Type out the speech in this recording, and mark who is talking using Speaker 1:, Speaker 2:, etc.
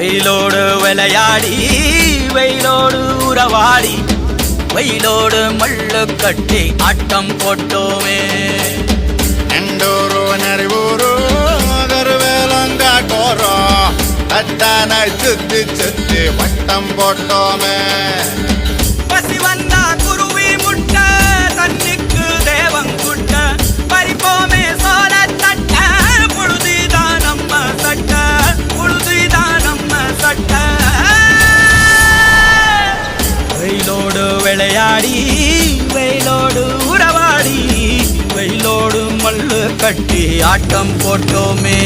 Speaker 1: வெயிலோடு விளையாடி வெயிலோடு உறவாடி வெயிலோடு மல்லு கட்டி ஆட்டம் போட்டோமே.
Speaker 2: நண்டோரோ நரிவோரோ வேலங்காட்டோரோ அத்தான சுத்தி சுத்தி வட்டம் போட்டோமே.
Speaker 1: விளையாடி வெயிலோடு உறவாடி வெயிலோடு மல்லு கட்டி ஆட்டம் போட்டோமே.